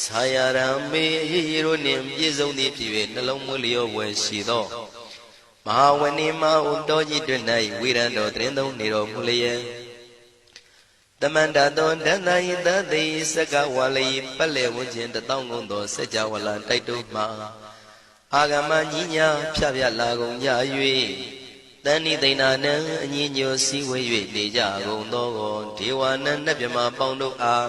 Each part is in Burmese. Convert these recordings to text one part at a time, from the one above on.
ဆာယရံမေအေရိုနှင့်ပြည့်စုံသည်ဖြစ်၍နှလုံးမွေးလျောဝယ်ရှိသောမဟာဝဏိမဟုတောကြီးတွင်၌ဝိရံတော်တရင်သုံးနေတော်မူလျက်တမန္တသောဒန္တယိတသိစကဝါလိပတ်လေဝဉ္ခြင်းတတောင်းကုန်သောစัจ java လတိုက်တို့မှာအာဂမညီညာဖြဖြလာကုန်ကြ၍တဏိသိဏနံအညီညိုစည်းဝေး၍နေကြကုန်သောဒေဝနံနတ်မြမပေါင်းတို့အား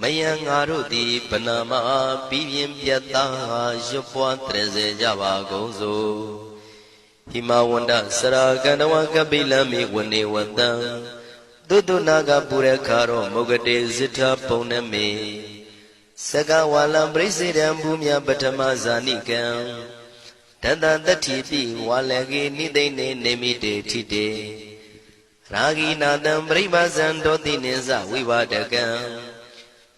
မယံငါတို့သည်ဗနာမပြီးပြင်းပြတ်သားရွတ်ပွားတရစေကြပါကုန်စို့ဟိမဝန္ဒစရာကန္တဝကပိလမိဝနေဝတံသုတ္တနာကပုရခါရောမုဂတေဇိထပုံနမေစကဝါလံပရိစေတံဘူမြပထမဇာနိကံတတတတ္ထိပိဝါလကေနိသိနေနေမိတေထိတေရာဂိနာတံပရိပါဇံဒောတိနိသဝိပါဒကံ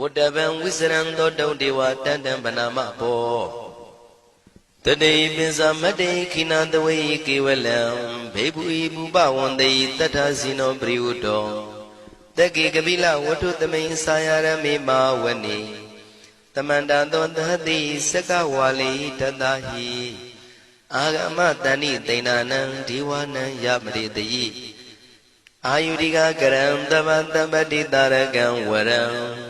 ဝတ္တဗံဝိစရံသောတုံဒေဝတန်တံဗနာမဘောတတေပိစမတေခိနတဝေကေဝလံဘေဘူဤဘူပဝန္တေတထဇိနောပရိဝတ္တောတကေကပိလဝတ္ထုသမိန်စာယရမေမာဝနေတမန္တသောသတိစကဝါလိတတဟိအာဂမတဏိတိဏနံဒီဝနံယမရိတိအာယုရိကကရံတပတပတိတာရကံဝရံ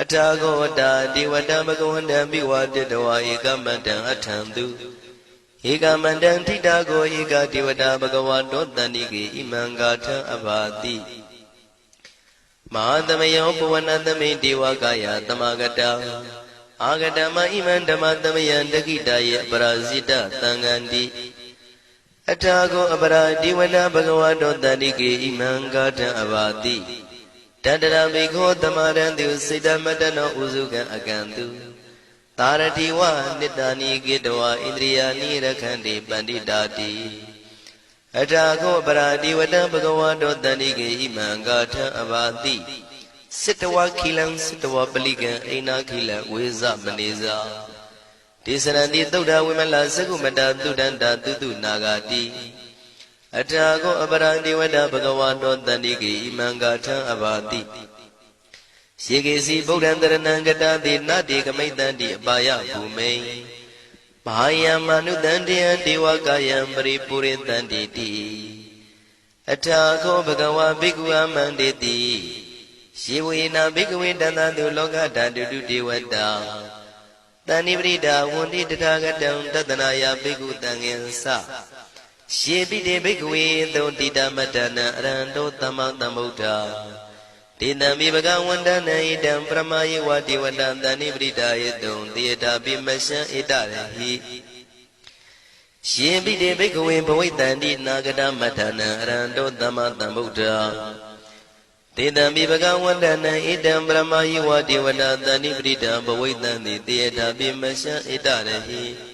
အထာဂောတာဒီဝတံဘဂဝန္တံပိဝတတဝါဧကမတံအထံတုဧကမန္တံထိတာကိုဧကတိဝတာဘဂဝါတောတဏိကေဣမံဂါထံအဘာတိမဟာသမယောပဝနသမိတေဝကာယသမဂတံအာဂတမဣမံဓမ္မသမယံတခိတယေအပရာဇိတသံဃန္တိအထာကိုအပရာဒီဝနဘဂဝတောတန္တိကေဣမံဂါထံအဘာတိ တတရမေခောသမရံတုစိတမတနောဥစုကံအကံတုသာရတိဝနိတ္တာနိကေတဝဣန္ဒြိယာနိရခန္တိပန္တိတာတိအထာခောပရာတိဝတံဘဂဝတောတန္တိကေဣမံဂါထံအဘာတိစစ်တဝခိလံစစ်တဝပလိကံအိနာခိလံဝေဇမနေဇာဒေသရဏတိသုဒ္ဓဝိမလသကုမတာတုဒန္တာတုတုနာဂာတိ အထာကောအပရံဒေဝတာဘဂဝါတောတန္တိကေဣမံဂါထံအဘာတိယေကေစီဗုဒ္ဓံတရဏံကတာတိနတေကမိတံတိအပါယဘူမိန်ဘာယံမနုတံတယံဒေဝကာယံပရိပုရိတံတိတိအထာခောဘဂဝါဘိက္ခုအမန္တေတိယေဝေနဘိကဝေတန္တတုလောကဓာတုတုဒေဝတာတဏိပရိဒါဝန္တိတထာဂတံတတနာယဘိက္ခုတံငင်္စ ယေပိတေဘိကဝေသောတိတမတနံအရန္တောသမ္မာသမ္ဗုဒ္ဓဒေတံမိဘဂဝန္တနံဣတံပရမယေဝတိဝတံတဏိပရိဒါယေတုံတေတာပိမရှံဣတရဟိယေပိတေဘိကဝေဘဝိတန္တိနာဂတမထနံအရန္တောသမ္မာသမ္ဗုဒ္ဓတေတံမိဘကဝန္တနံဣတံပရမဟိဝတိဝနာတဏိပရိတံဘဝိတံတိတေယတာပိမရှံဣတရဟိ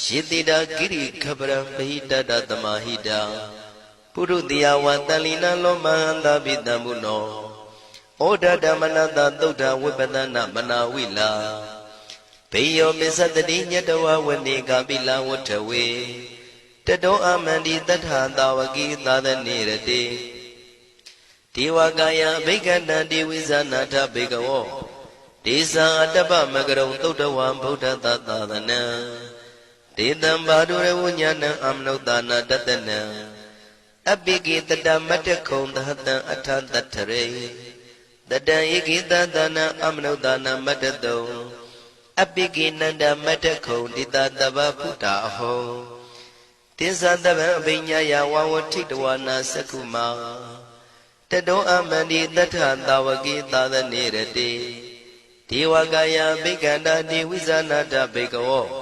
ယေတိတာကိရိခပရမဟိတတတမဟိတာပုရုတိယဝတန်လီနာလောမဟန္တာပိတံဘုနောဩဒဓမ္မနတသုဒ္ဓဝိပဒနာမနာဝိလာဘေယောမစ္စတတိညတဝဝနေကပိလဝထဝေတတောအမန္တိတထာတာဝကိသာသနေရတိဒေဝကာယဘိက္ခန္တတိဝိဇာနာထဘေကဝောဒေဇာအတ္တပမကရုံသုတ်တဝံဗုဒ္ဓတသာသနံ ဒေတံဘာဒုရဝဉာဏံအမနုဿာနာတတနံအပိကိတတမတ္တခုံသဟတံအထတထရေတတံဧကိတသနာအမနုဿာနာမတ္တတုံအပိကိနန္ဒမတ္တခုံတိတတဗဗုဒ္ဓအဟောတိသတဗံအပိညာယဝဝထိတဝနာသက္ခုမာတတောအမန္တိတထသာဝကိသာသနေရတိဒေဝကာယဘိက္ခန္တာတိဝိဇာနာတဘေကဝော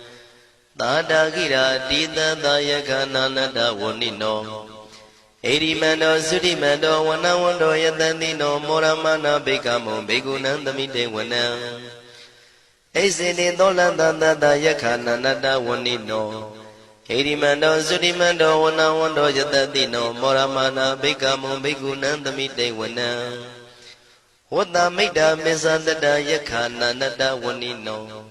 သာတာကိရာတိတသယကနာနတဝဏိနောဣရိမန္တောသုတိမန္တောဝနဝန္တောယတတိနောမောရမနာဘေကမောဘေကုဏံသမိတေဝနံဣစေတိသောလန္တတတယခာနန္တဝဏိနောဣရိမန္တောသုတိမန္တောဝနဝန္တောယတတိနောမောရမနာဘေကမောဘေကုဏံသမိတေဝနံဝတ္တမိတ်တာမေဇန္တတယခာနန္တဝဏိနော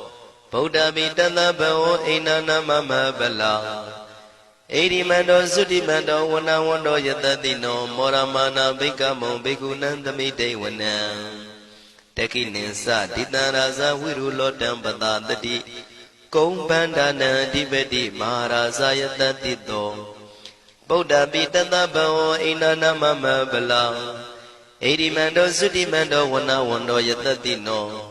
ဗုဒ္ဓမိတသဘဝအိနာနာမမဗလာဣရိမန္တောသုတိမန္တောဝနဝန္တောယတတိနောမောရမနာဘိကမောဘိကုဏံသမိတေဝနံတကိနိသတိတံရာဇဝိရုလောတံပတာတတိကုံဗန္ဒနံအဓိပတိမဟာရာဇယတတိတောဗုဒ္ဓပိတသဘဝအိနာနာမမဗလာဣရိမန္တောသုတိမန္တောဝနဝန္တောယတတိနော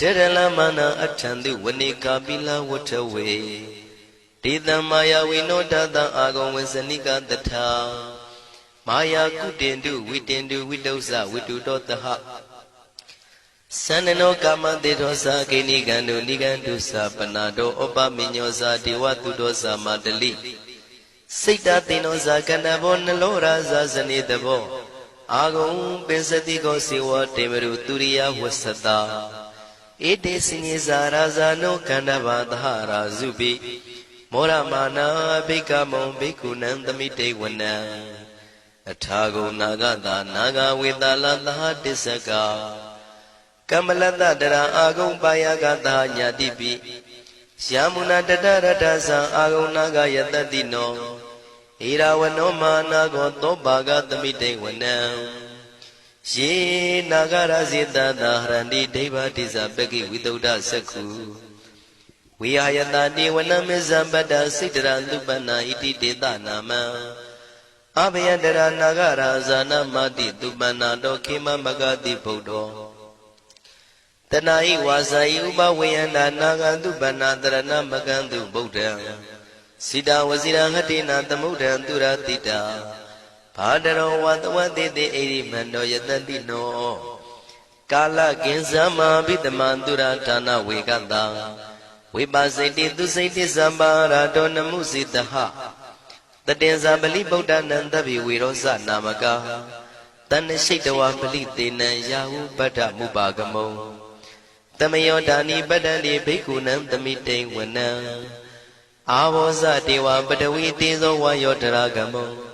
တေရလမနာအထံသူဝနေကာပိလဝထဝေဒေတံမာယဝိနောတတံအာဂုံဝဇနိကတထာမာယာကုတင်တုဝိတင်တုဝိတုဇဝိတုတောတဟသန္နနောကာမတေသောသာကိနိကံတုနိကံတုသာပနာတောဩပမိညောသာဒေဝတုတောသာမတလိစိတ်တသိနောသာကဏဘောနလောရာဇာဇနေတဘောအာဂုံပင်စတိကောစေဝတေမရုသူရိယဝဆတာ ဣတိစိညဇာရာဇာနောကန္တဘာသဟရာဇုပိမောရမာနာဘိကမောဘိက္ခုနံသမိတေဝနံအထာဂုနာဂတာနာဂဝေတာလသဟတစ္စကကမ္မလတတရာအာဂုံပါယကတာညာတိပိယမုနာတတရတသံအာဂုနာဂယတတိနောဣရာဝနောမာနာကောသောဘာဂသမိတေဝနံ ယေနာဂရဇေတသာဟရန္တိဒိဗ္ဗတိဇပကိဝိတုဒ္ဓသက္ခုဝိဟာယတတိဝနမေဇံပတ္တစိတ္တရလူပနာဣတိတေတနာမံအဘယတရနာဂရာဇာနမတိသူပနာတောခေမမဂတိဗုဒ္ဓောတဏှာဤဝါစာဤဥပဝေယန္တာနာဂန္တုပဏ္ဏတရဏမကန္တုဗုဒ္ဓံစိတဝစီရဟတိနာသမုဒ္ဒံသူရတိတာ ဘာတရောဝတဝတိတိဣရိမန္တောယတတိနောကာလကင်္စမဘိတမန္တုရဌာနဝေကတံဝိပါစိတိသူစိတိသံပါရာတောနမှုစိတဟတတင်္ဇာပလိဗုဒ္ဓနံတပိဝေရောဇနာမကာတဏ္ဏရှိတဝပလိတေနံယာဟုပတ္ထမုပါကမုံတမယောဒာနိပတ္တန္တိဘိက္ခုနံသမိတိဝနံအာဘောဇတေဝပတဝီတေဇောဝါယောတရာကမုံ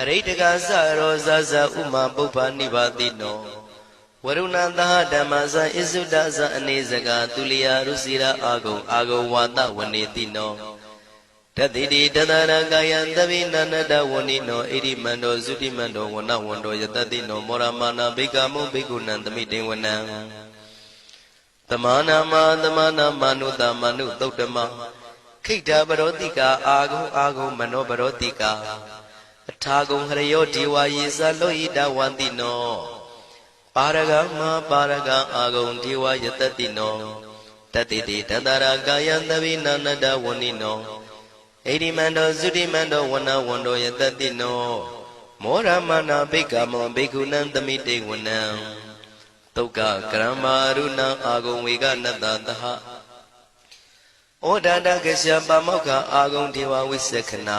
အရိတကသရောဇဇဥမာပုပ္ပနိဗ္ဗာတိနောဝရုဏသဟဓမ္မဇဣစုဒဇအနေစကသူလျာရုစီရာအာဂုံအာဂုံဝါဒဝနေတိနောတတိတိတတရကာယံသဗိနန္တဝဏိနောဣရိမန္တောသုတိမန္တောဝနဝန္တောယတတိနောမောရမာနာဘိကမုဘိက္ခုနံသမိတေဝနံသမာနာမသမာနာမနုတမနုသုတ်တမခိတ္တပရောတိကာအာဂုံအာဂုံမနောပရောတိကာ အထာဂုံဟရယောဒေဝယေသလောဟိတဝန္တိနောပါရဂမပါရဂအာဂုံဒေဝယတတိနောတတိတိတတရာကာယံသဗိနာနတဝဏိနောဣရိမန္တောသုတိမန္တောဝနဝန္တောယတတိနောမောရမနာဘိက္ခမောဘိက္ခုနံသမိတေဝနံတုတ်ကကရမရုဏအာဂုံဝေကနတသဟဩဒန္တကရှပမောက္ခအာဂုံဒေဝဝိသခနာ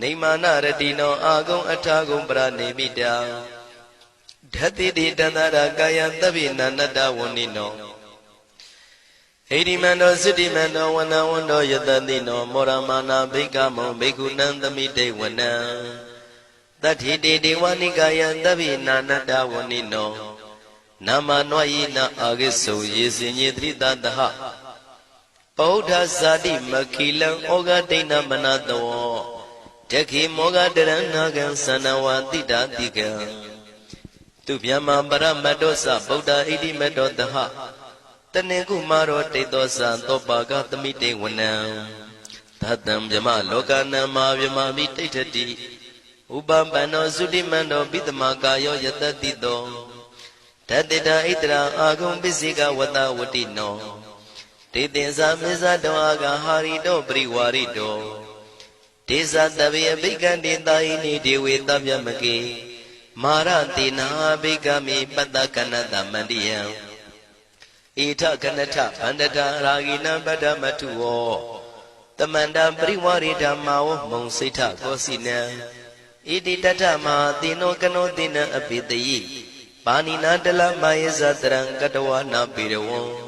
နေမာနရတိနောအာဂုံအထာဂုံပရနေမိတာဓတ္တိတိတန္တရာကာယသဗ္ဗိနန္တဝဏိနောဟိရိမန္တောသုတိမန္တောဝနဝန္တောယတတိနောမောရမာနာဘိကမောဘိက္ခုနံသမိတေဝနံတတိတေဒေဝနိကာယသဗ္ဗိနာနတဝဏိနောနာမနွာယိနာအာဂိစုံယေစင်ညေတိတတဟပောဓဇာတိမခိလံဩဃဒိဏမနတော တခိမောဃတရဏကံသန္နဝတိတာတိကံသူဗျမပရမတ္တောသဗုဒ္ဓဣတိမတ္တောတဟတနေကုမာရောတိတ်သောသံသောပါကသမိတေဝနံသတ္တံမြမလောကနံမာမြမမိတိဋ္ဌတိဥပပန္နောသုတိမန္တောပိတမကာယောယတတိတောတတိတာဣတရာအာဂုံပစ္စေကဝတဝတိနောတေတင်္စာမေဇတောအာဂဟာရိတောပရိဝါရိတော ဒေဇတဗေအဘိကံတေတာဟိနိဒေဝေတဗျမကေမာရတိနာဘိကမိပတ္တကနတမန္တိယံဣထကနထဗန္တတာရာဂိနံပတ္တမထုဝောတမန္တပရိဝရိဓမ္မာဝမုံစိဋ္ဌကောစီနံဣတိတထမဟာတိနောကနောတိနံအပိတယိပါဏိနာတလမယေဇတရံကတဝနာပိရဝံ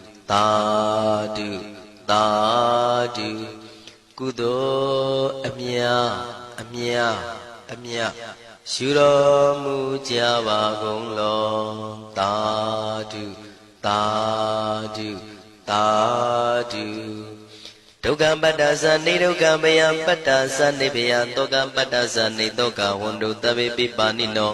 သာဓုသာဓုကုသိုလ်အမြအမြအမြယူတော်မူကြပါကုန်လောသာဓုသာဓုသာဓုဒုက္ခပတ္တသနေဒုက္ခဘယပတ္တသနေဘယတောကပတ္တသနေတောကဝန္တုတဗေပိပါဏိနော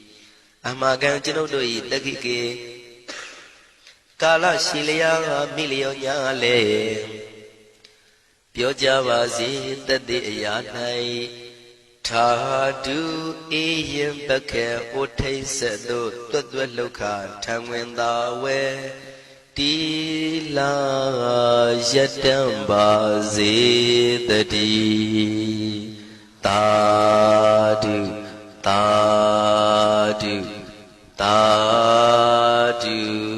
အမကံကျွန်ုပ်တို့၏တက္ခိကေကာလရှိလျာမိလျောညာလေပြောကြပါစေတသက်အရာ၌ထာဒုအေယံပကေဩထိတ်ဆက်တို့တွတ်တွတ်လောက်ခထံဝင်သာဝဲတီလာယတံပါစေတတိ တာတုတာတု